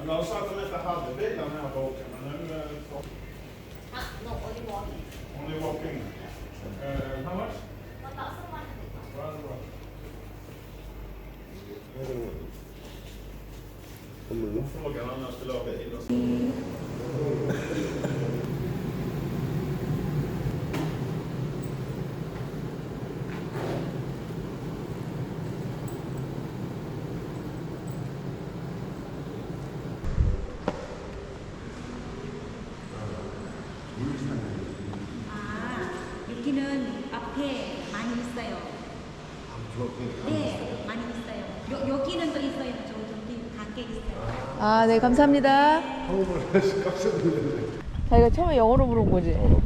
Men de sa att de inte hade bilar när jag bokade, men nu... Eh, ah, no, only walking. Only walking. Uh, how much? 1,100. Hon frågade om jag skulle ha bil och så. 네, 많이 있어요. 여, 여기는 또 있어요. 저 저기 밖에 있어요. 아, 네, 감사합니다. 한국말 하시 깜짝 놀랐네. 자기가 처음에 영어로 물은 거지? 어, 뭐.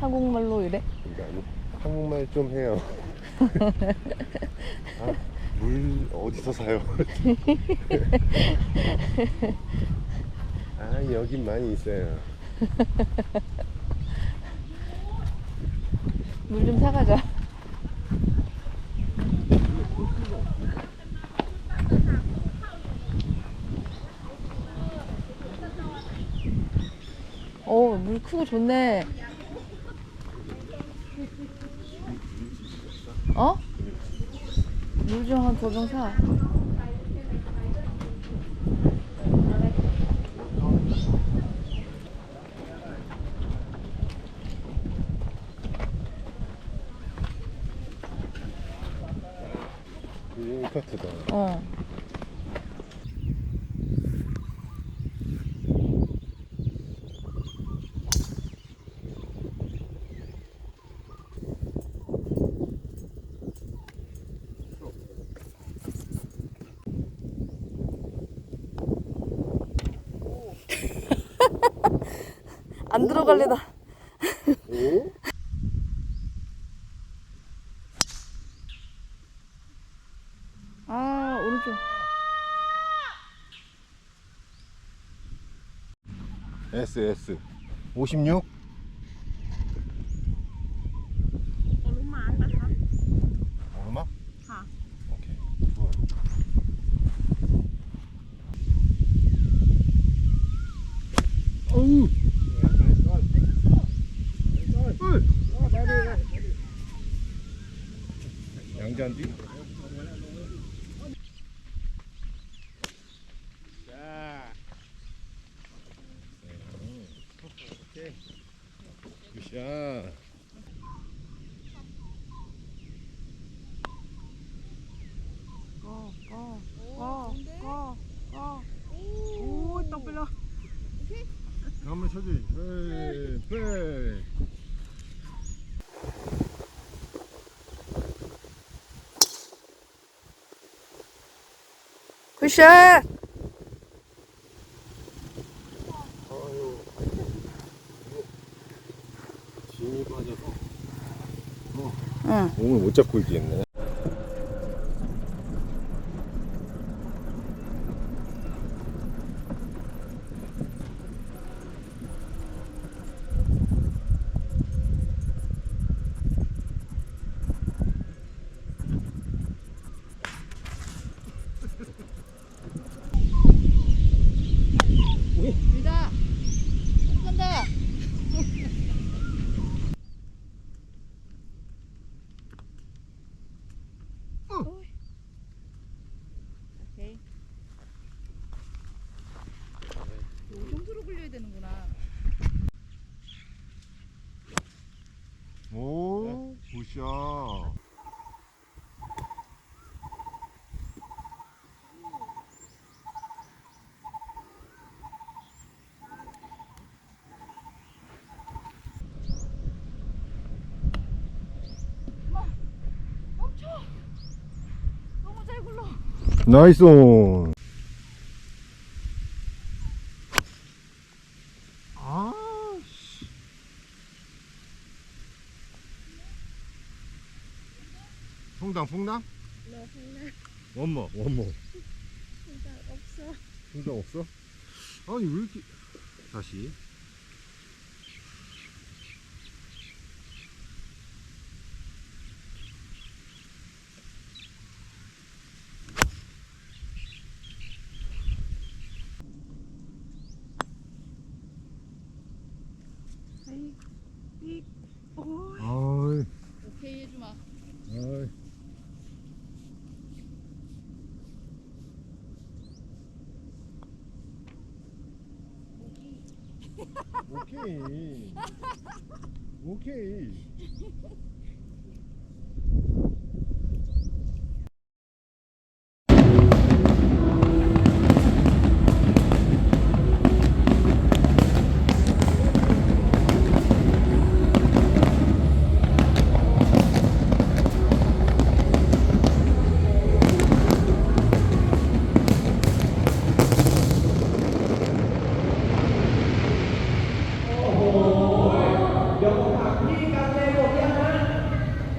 한국말로 이래? 그게 아니 한국말 좀 해요. 아, 물 어디서 사요? 아 여긴 많이 있어요. 물 좀 사가자. 어, 물 크고 좋네. 어? 물 좀한두병 사. 이 파트다. 어. 안 들어갈래다. 오? 아, 오른쪽. S S 56? 얼마? 오케이. 좋아요. 어우. 양잔디? 자. 오케이. 굿샷. 한번 쳐줘야지. 에이, 에이. 굿샷! 아유. 진이 빠져서. 어. 응. 몸을 못 잡고 있겠네. 밀다! 간다! 오케이. 이 정도로 굴려야 되는구나. 오, 굴러. 나이스 온. 풍당 풍당? 네, 너 혼나 원모 원모 혼자 없어 풍당 없어? 아니 왜 이렇게 다시 아이 삑 오. 어. 케이. 오케이.